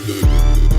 ค่ะ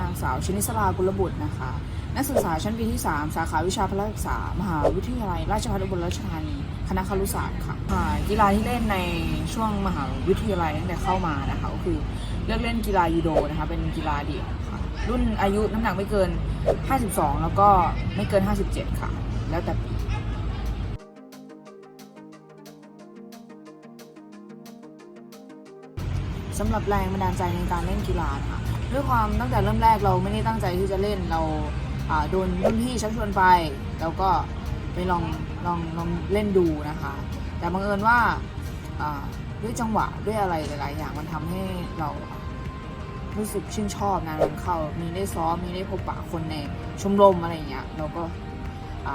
นางสาวชนิสรากุลบุตรนะคะ นักศึกษาชั้นปีที่ 3 สาขาวิชาพละศึกษามหาวิทยาลัย ราชภัฏอุบลราชธานี คณะครุศาสตร์ค่ะค่ะกีฬาที่เล่นในช่วงมหาวิทยาลัยตั้งแต่เข้ามานะคะก็คือเลือกเล่นกีฬายูโดนะคะ เป็นกีฬาเดี่ยวค่ะ รุ่นอายุน้ำหนักไม่เกิน 52 แล้วก็ไม่เกิน 57 ค่ะ แล้วแต่ปี สำหรับแรงบันดาลใจในการเล่นกีฬานะคะด้วยความตั้งแต่เริ่มแรกเราไม่ได้ตั้งใจที่จะเล่นเราโดนรุ่นพี่ชักชวนไป แล้วก็ไปลองลองลองเล่นดูนะคะ แต่บังเอิญว่าด้วยจังหวะด้วยอะไรหลาย ๆ อย่างมันทำให้เรารู้สึกชื่นชอบนะมันเข้า มีได้ซ้อม มีได้พบปะคนในชมรมอะไรอย่างเงี้ย เราก็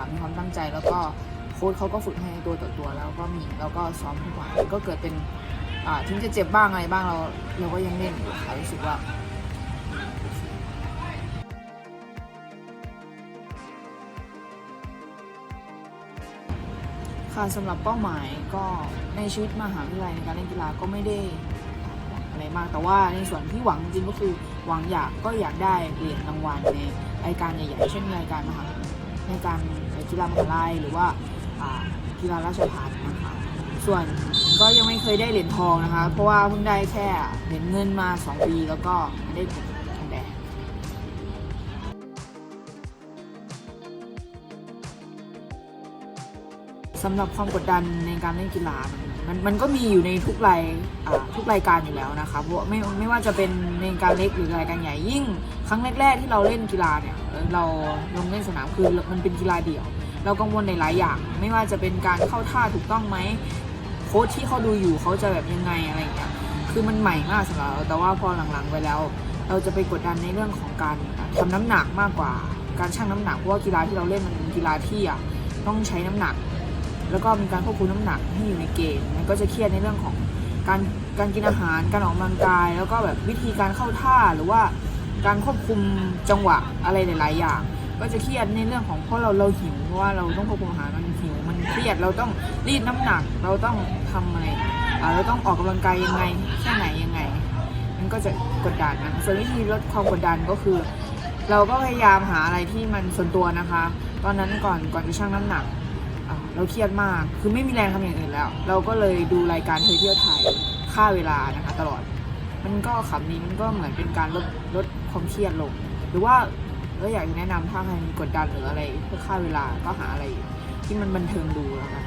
มีความตั้งใจแล้วก็โค้ชเขาก็ฝึกให้ตัวต่อตัวแล้วก็มีแล้วก็ซ้อมทุกวันก็เกิดเป็น ถึงจะเจ็บบ้างอะไรบ้างเราเราก็ยังเล่นอยู่ค่ะรู้สึกว่าค่ะสำหรับเป้าหมายก็ในชีวิตมหาวิทยาลัยในการเล่นกีฬาก็ไม่ได้อะไรมาก แต่ว่าในส่วนที่หวังจริงก็คือหวังอยากก็อยากได้เหรียญรางวัลในรายการใหญ่ๆเช่นรายการมหาในการกีฬามหาลัยหรือว่าอ่ากีฬาราชภัฏนะคะ ส่วนก็ยังไม่เคยได้เหรียญทองนะคะ เพราะว่าเพิ่งได้แค่เหรียญเงินมา 2 ปีแล้วก็ไม่ได้ทองแดงสำหรับความกดดันในการเล่นกีฬา มันมันก็มีอยู่ในทุกรายทุกรายการอยู่แล้วนะคะเพราะไม่ไม่ว่าจะเป็นในการเล็กหรือรายการใหญ่ยิ่ง ครั้งแรกๆที่เราเล่นกีฬาเนี่ยเราลงเล่นสนามคือมันเป็นกีฬาเดี่ยว เรากังวลในหลายอย่าง ไม่ว่าจะเป็นการเข้าท่าถูกต้องไหม ค้ชที่เขาดูอยู่เขาจะแบบยังไงอะไรอย่างเงี้ยคือมันใหม่มากสำหรับเราแต่ว่าพอหลังๆไปแล้ว เราจะไปกดดันในเรื่องของการทำน้ำหนักมากกว่า การชั่งน้ำหนักเพราะว่ากีฬาที่เราเล่นมันเป็นกีฬาที่อะต้องใช้น้ำหนัก แล้วก็มีการควบคุมน้ำหนักให้อยู่ในเกณฑ์มันก็จะเครียดในเรื่องของการการกินอาหารการออกกำลังกาย แล้วก็แบบวิธีการเข้าท่าหรือว่าการควบคุมจังหวะอะไรหลาย ๆ อย่าง ก็จะเครียดในเรื่องของเพราะเราเราหิวเพราะว่าเราต้องควบคุมอาหารมันหิวมัน เครียดเราต้องรีดน้ำหนัก เราต้องทำอะไรเราต้องออกกำลังกายยังไงแค่ไหนยังไง มันก็จะกดดันนะส่วนวิธีลดความกดดันก็คือ เราก็พยายามหาอะไรที่มันส่วนตัวนะคะ ตอนนั้นก่อนก่อนจะชั่งน้ำหนักเราเครียดมาก คือไม่มีแรงทำอย่างอื่นแล้ว เราก็เลยดูรายการเธอเที่ยวไทยค่าเวลานะคะ ตลอด มันก็ขำนี้มันก็เหมือนเป็นการลดลดความเครียดลง หรือว่า ก็อยากแนะนำถ้าใครมีกดดันหรืออะไรเพื่อฆ่าเวลาก็หาอะไรที่มันบันเทิงดูแล้วกัน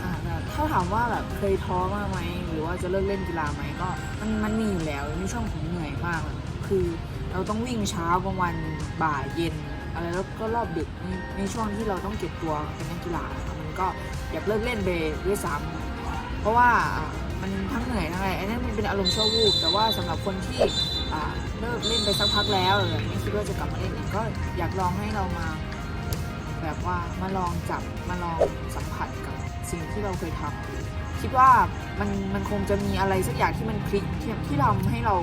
ค่ะถ้าถามว่าแบบเคยท้อมากไหมหรือว่าจะเลิกเล่นกีฬาไหมก็มันมันมีอยู่แล้วในช่วงผมเหนื่อยมาก คือเราต้องวิ่งเช้ากลางวันบ่ายเย็นอะไรแล้วก็รอบดึกในช่วงที่เราต้องเก็บตัวเป็นนักกีฬามันก็อยากเลิกเล่นไปด้วยซ้ำเพราะว่า มันทั้งเหนื่อยทั้งอะไรอันนั้นมันเป็นอารมณ์ชั่ววูบแต่ว่าสำหรับคนที่เลิกเล่นไปสักพักแล้วหรือไม่คิดว่าจะกลับมาเล่นอีกก็อยากลองให้เรามา แบบว่ามาลองจับมาลองสัมผัสกับสิ่งที่เราเคยทำคิดว่ามันมันคงจะมีอะไรสักอย่างที่มันคลิกที่ที่ทำให้เรา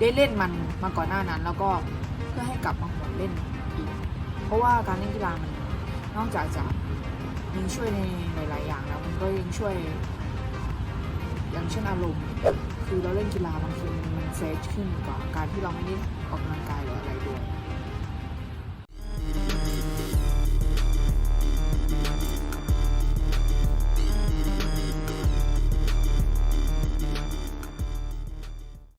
ได้เล่นมันมาก่อนหน้านั้น แล้วก็เพื่อให้กลับมาหวนเล่นอีก เพราะว่าการเล่นกีฬามันนอกจากจะยังช่วยในหลาย ๆ อย่างแล้วมันก็ยังช่วย เช่นอารมณ์ คือเราเล่นกีฬาบางทีมันเฟรชขึ้นกว่าการที่เราไม่ได้ออกกำลังกายหรืออะไรด้วย